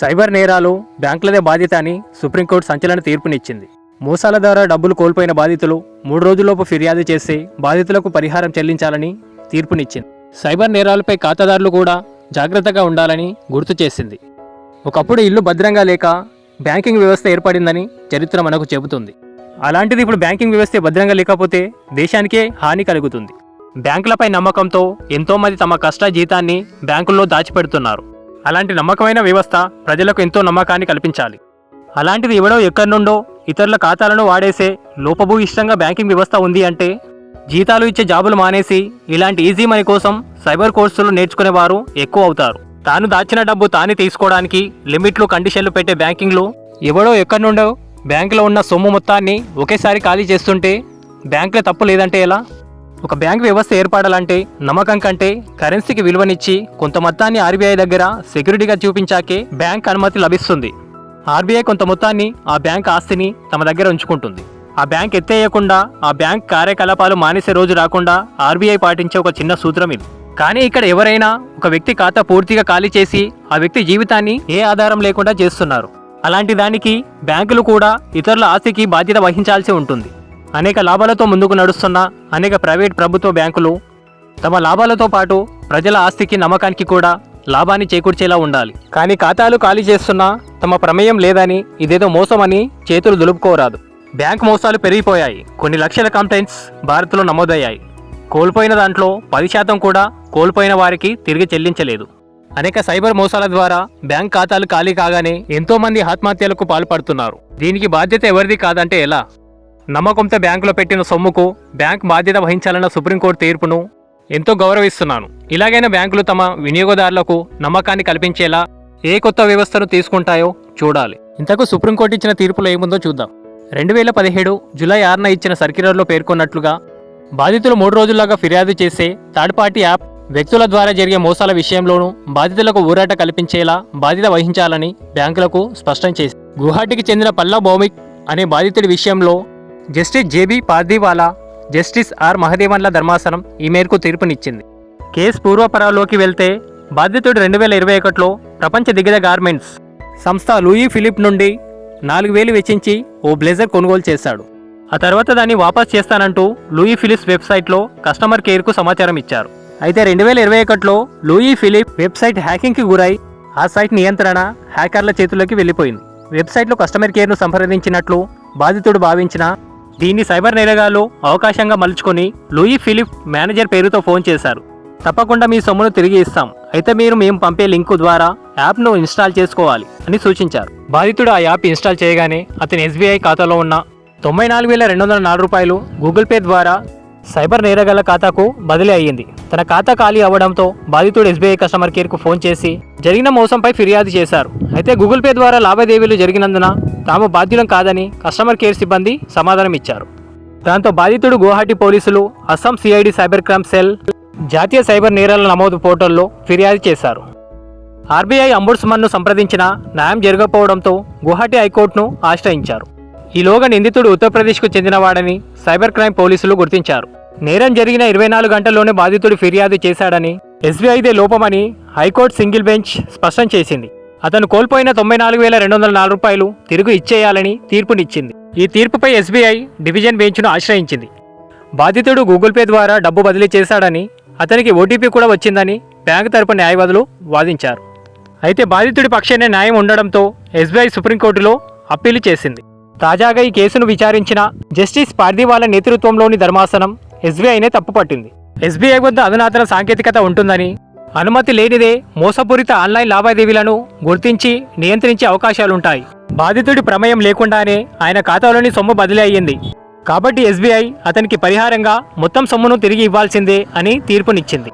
Cyber నేరాలు బ్యాంకులదే బాధ్యత అని సుప్రీంకోర్టు సంచలన తీర్పునిచ్చింది. మోసాల ద్వారా డబ్బులు కోల్పోయిన బాధితులు మూడు రోజుల్లోపు ఫిర్యాదు చేసి బాధితులకు పరిహారం చెల్లించాలని తీర్పునిచ్చింది. సైబర్ నేరాలపై ఖాతాదారులు కూడా జాగ్రత్తగా ఉండాలని గుర్తు చేసింది. ఒకప్పుడు ఇల్లు భద్రంగా లేక బ్యాంకింగ్ వ్యవస్థ ఏర్పడిందని చరిత్ర మనకు చెబుతుంది. అలాంటిది ఇప్పుడు బ్యాంకింగ్ వ్యవస్థ భద్రంగా లేకపోతే దేశానికే హాని కలుగుతుంది. బ్యాంకులపై నమ్మకంతో ఎంతోమంది తమ కష్ట జీతాన్ని బ్యాంకుల్లో దాచిపెడుతున్నారు. అలాంటి నమ్మకమైన వ్యవస్థ ప్రజలకు ఎంతో నమ్మకాన్ని కల్పించాలి. అలాంటిది ఎవడో ఎక్కడి నుండో ఇతరుల ఖాతాలను వాడేసే లోపభూయిష్టంగా బ్యాంకింగ్ వ్యవస్థ ఉంది అంటే జీతాలు ఇచ్చే జాబులు మానేసి ఇలాంటి ఈజీ మనీ కోసం సైబర్ కోర్సులు నేర్చుకునే వారు ఎక్కువ అవుతారు. తాను దాచిన డబ్బు తానే తీసుకోవడానికి లిమిట్లు కండిషన్లు పెట్టే బ్యాంకింగ్లు ఎవడో ఎక్కడి నుండో బ్యాంకులో ఉన్న సొమ్ము మొత్తాన్ని ఒకేసారి ఖాళీ చేస్తుంటే బ్యాంకులో తప్పు లేదంటే ఎలా? ఒక బ్యాంక్ వ్యవస్థ ఏర్పడాలంటే నమ్మకం కంటే కరెన్సీకి విలువనిచ్చి కొంత మొత్తాన్ని ఆర్బీఐ దగ్గర సెక్యూరిటీగా చూపించాకే బ్యాంక్ అనుమతి లభిస్తుంది. ఆర్బీఐ కొంత మొత్తాన్ని ఆ బ్యాంక్ ఆస్తిని తమ దగ్గర ఉంచుకుంటుంది. ఆ బ్యాంక్ ఎత్తేయకుండా ఆ బ్యాంక్ కార్యకలాపాలు మానేసే రోజు రాకుండా ఆర్బీఐ పాటించే ఒక చిన్న సూత్రం ఇది. కానీ ఇక్కడ ఎవరైనా ఒక వ్యక్తి ఖాతా పూర్తిగా ఖాళీ చేసి ఆ వ్యక్తి జీవితాన్ని ఏ ఆధారం లేకుండా చేస్తున్నారు. అలాంటి దానికి బ్యాంకులు కూడా ఇతరుల ఆస్తికి బాధ్యత వహించాల్సి ఉంటుంది. అనేక లాభాలతో ముందుకు నడుస్తున్న అనేక ప్రైవేట్ ప్రభుత్వ బ్యాంకులు తమ లాభాలతో పాటు ప్రజల ఆస్తికి నమ్మకానికి కూడా లాభాన్ని చేకూర్చేలా ఉండాలి. కానీ ఖాతాలు ఖాళీ చేస్తున్నా తమ ప్రమేయం లేదని ఇదేదో మోసమని చేతులు దులుపుకోరాదు. బ్యాంక్ మోసాలు పెరిగిపోయాయి. కొన్ని లక్షల కంప్లైంట్స్ భారత్లో నమోదయ్యాయి. కోల్పోయిన దాంట్లో పది శాతం కూడా కోల్పోయిన వారికి తిరిగి చెల్లించలేదు. అనేక సైబర్ మోసాల ద్వారా బ్యాంక్ ఖాతాలు ఖాళీ కాగానే ఎంతోమంది ఆత్మహత్యలకు పాల్పడుతున్నారు. దీనికి బాధ్యత ఎవరిది కాదంటే ఎలా? నమ్మకంతో బ్యాంకులో పెట్టిన సొమ్ముకు బ్యాంక్ బాధ్యత వహించాలన్న సుప్రీంకోర్టు తీర్పును ఎంతో గౌరవిస్తున్నాను. ఇలాగైనా బ్యాంకులు తమ వినియోగదారులకు నమ్మకాన్ని కల్పించేలా ఏ కొత్త వ్యవస్థను తీసుకుంటాయో చూడాలి. ఇంతకు సుప్రీంకోర్టు ఇచ్చిన తీర్పులో ఏముందో చూద్దాం. రెండు వేల పదిహేడు జూలై ఆరున ఇచ్చిన సర్క్యులర్లో పేర్కొన్నట్లుగా బాధితులు మూడు రోజుల్లాగా ఫిర్యాదు చేసే థర్డ్ పార్టీ యాప్ వ్యక్తుల ద్వారా జరిగే మోసాల విషయంలోనూ బాధితులకు ఊరాట కల్పించేలా బాధ్యత వహించాలని బ్యాంకులకు స్పష్టం చేసి గువాహటికి చెందిన పల్లా భౌమిక్ అనే బాధితుడి విషయంలో justice JB Pardiwala justice R మహదేవన్ల ధర్మాసనం ఈ మేరకు తీర్పునిచ్చింది. కేసు పూర్వపరాల్లోకి వెళ్తే బాధితుడు రెండు వేల ఇరవై ఒకటిలో ప్రపంచ దిగ్గజ గార్మెంట్స్ సంస్థ లూయి ఫిలిప్ నుండి నాలుగు వేలు వెచ్చించి ఓ బ్లేజర్ కొనుగోలు చేశాడు. ఆ తర్వాత దాన్ని వాపస్ చేస్తానంటూ లూయి ఫిలిప్స్ వెబ్సైట్లో కస్టమర్ కేర్కు సమాచారం ఇచ్చారు. అయితే రెండు వేల ఇరవై ఒకటిలో లూయి ఫిలిప్ వెబ్సైట్ హ్యాకింగ్కి గురై ఆ సైట్ నియంత్రణ హ్యాకర్ల చేతుల్లోకి వెళ్ళిపోయింది. వెబ్సైట్లో కస్టమర్ కేర్ను సంప్రదించినట్లు బాధితుడు భావించిన దీన్ని సైబర్ నేరగాలు అవకాశంగా మలుచుకొని లూయి ఫిలిప్ మేనేజర్ పేరుతో ఫోన్ చేశారు. తప్పకుండా మీ సొమ్మును తిరిగి ఇస్తాం. అయితే మీరు మేము పంపే లింకు ద్వారా యాప్ను ఇన్స్టాల్ చేసుకోవాలి అని సూచించారు. బాధితుడు ఆ యాప్ ఇన్స్టాల్ చేయగానే అతని ఎస్బీఐ ఖాతాలో ఉన్న తొంభై నాలుగు వేల రెండు వందల నాలుగు రూపాయలు గూగుల్ పే ద్వారా సైబర్ నేరగాళ్ళ ఖాతాకు బదిలీ అయ్యింది. తన ఖాతా ఖాళీ అవ్వడంతో బాధితుడు ఎస్బీఐ కస్టమర్ కేర్కు ఫోన్ చేసి జరిగిన మోసంపై ఫిర్యాదు చేశారు. అయితే గూగుల్ పే ద్వారా లావాదేవీలు జరిగినందున తాము బాధ్యులం కాదని కస్టమర్ కేర్ సిబ్బంది సమాధానం ఇచ్చారు. దాంతో బాధితుడు గువాహటి పోలీసులు Assam CID cyber crime cell జాతీయ సైబర్ నేరాల నమోదు పోర్టల్లో ఫిర్యాదు చేశారు. ఆర్బీఐ అంబుడ్స్మన్ను సంప్రదించిన న్యాయం జరగకపోవడంతో గువాహటి హైకోర్టును ఆశ్రయించారు. ఈలోగా నిందితుడు ఉత్తరప్రదేశ్కు చెందినవాడని సైబర్ క్రైమ్ పోలీసులు గుర్తించారు. నేరం జరిగిన ఇరవై నాలుగు గంటల్లోనే బాధితుడు ఫిర్యాదు చేశాడని ఎస్బీఐదే లోపమని హైకోర్టు సింగిల్ బెంచ్ స్పష్టం చేసింది. అతను కోల్పోయిన తొంభై నాలుగు వేల రెండు వందల నాలుగు రూపాయలు తిరిగి ఇచ్చేయాలని తీర్పునిచ్చింది. ఈ తీర్పుపై ఎస్బీఐ డివిజన్ బెంచ్ను ఆశ్రయించింది. బాధితుడు గూగుల్ పే ద్వారా డబ్బు బదిలీ చేశాడని అతనికి ఓటీపీ కూడా వచ్చిందని బ్యాంకు తరపు న్యాయవాదులు వాదించారు. అయితే బాధితుడి పక్షానే న్యాయం ఉండడంతో ఎస్బీఐ సుప్రీంకోర్టులో అప్పీలు చేసింది. తాజాగా ఈ కేసును విచారించిన జస్టిస్ పార్దివాల నేతృత్వంలోని ధర్మాసనం ఎస్బీఐనే తప్పుపట్టింది. ఎస్బీఐ వద్ద అధునాతన సాంకేతికత ఉంటుందని అనుమతి లేనిదే మోసపూరిత ఆన్లైన్ లావాదేవీలను గుర్తించి నియంత్రించే అవకాశాలుంటాయి. బాధితుడి ప్రమేయం లేకుండానే ఆయన ఖాతాలోని సొమ్ము బదిలీ అయ్యింది. కాబట్టి ఎస్బీఐ అతనికి పరిహారంగా మొత్తం సొమ్మును తిరిగి ఇవ్వాల్సిందే అని తీర్పునిచ్చింది.